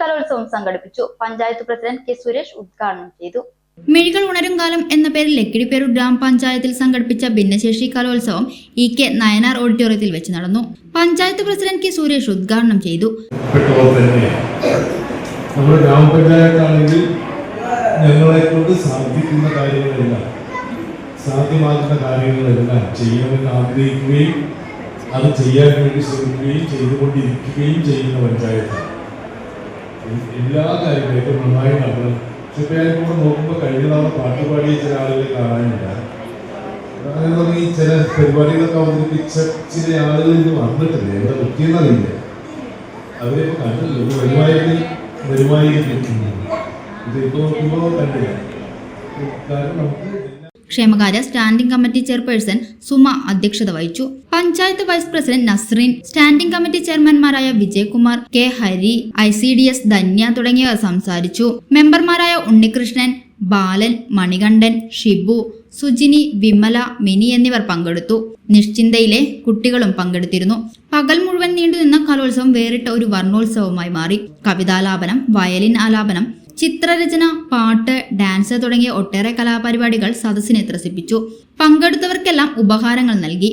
കലോത്സവം സംഘടിപ്പിച്ചു. Panchayat president K Suresh ഉദ്ഘാടനം ചെയ്തു. മിഴികൾ ഉണരും കാലം എന്ന പേരിൽ ലക്കിടിപ്പേരൂർ ഗ്രാമപഞ്ചായത്തിൽ സംഘടിപ്പിച്ച ഭിന്നശേഷി കലോത്സവം ഇ കെ നയനാർ ഓഡിറ്റോറിയത്തിൽ വെച്ച് നടന്നു. പഞ്ചായത്ത് പ്രസിഡന്റ് കെ സുരേഷ് ഉദ്ഘാടനം ചെയ്തു. നമ്മുടെ ഗ്രാമപഞ്ചായത്താണെങ്കിൽ ഞങ്ങളെ കൊണ്ട് സാധിക്കുന്ന കാര്യങ്ങളെല്ലാം സാധ്യമാകുന്ന കാര്യങ്ങളെല്ലാം ചെയ്യണമെന്ന് ആഗ്രഹിക്കുകയും അത് ചെയ്യാൻ വേണ്ടി ശ്രമിക്കുകയും ചെയ്തുകൊണ്ടിരിക്കുകയും ചെയ്യുന്ന പഞ്ചായത്താണ്. എല്ലാ കാര്യങ്ങളും നന്നായി നടക്കണം. പക്ഷെ കൂടെ നോക്കുമ്പോൾ കഴിഞ്ഞ തവണ പാട്ട് ചില ആളുകളെ കാണാനില്ല. അങ്ങനെ ചില പരിപാടികളൊക്കെ അവതരിപ്പിച്ച ചില ആളുകൾ ഇത് വന്നിട്ടില്ല. എവിടെ കുത്തിയെന്നറിയില്ല. അവരെ കണ്ടില്ല ഇത് വരുമായിരിക്കും വരുമായിരിക്കും. ഇതിപ്പോ നോക്കുമ്പോ കണ്ടില്ല. കാരണം നമുക്ക് ക്ഷേമകാര്യ സ്റ്റാൻഡിംഗ് കമ്മിറ്റി ചെയർപേഴ്സൺ സുമ അധ്യക്ഷത വഹിച്ചു. Panchayat vice president Nasreen standing committee ചെയർമാൻമാരായ Vijayakumar K Hari I C D S Dhanya തുടങ്ങിയവർ സംസാരിച്ചു. മെമ്പർമാരായ ഉണ്ണികൃഷ്ണൻ ബാലൻ മണികണ്ഠൻ ഷിബു സുജിനി വിമല മിനി എന്നിവർ പങ്കെടുത്തു. നിശ്ചിന്തയിലെ കുട്ടികളും പങ്കെടുത്തിരുന്നു. പകൽ മുഴുവൻ നീണ്ടുനിന്ന കലോത്സവം വേറിട്ട ഒരു വർണോത്സവമായി മാറി. കവിതാലാപനം വയലിൻ ആലാപനം ചിത്രരചന പാട്ട് ഡാൻസ് തുടങ്ങിയ ഒട്ടേറെ കലാപരിപാടികൾ സദസ്സിനെ ത്രസിപ്പിച്ചു. പങ്കെടുത്തവർക്കെല്ലാം ഉപഹാരങ്ങൾ നൽകി.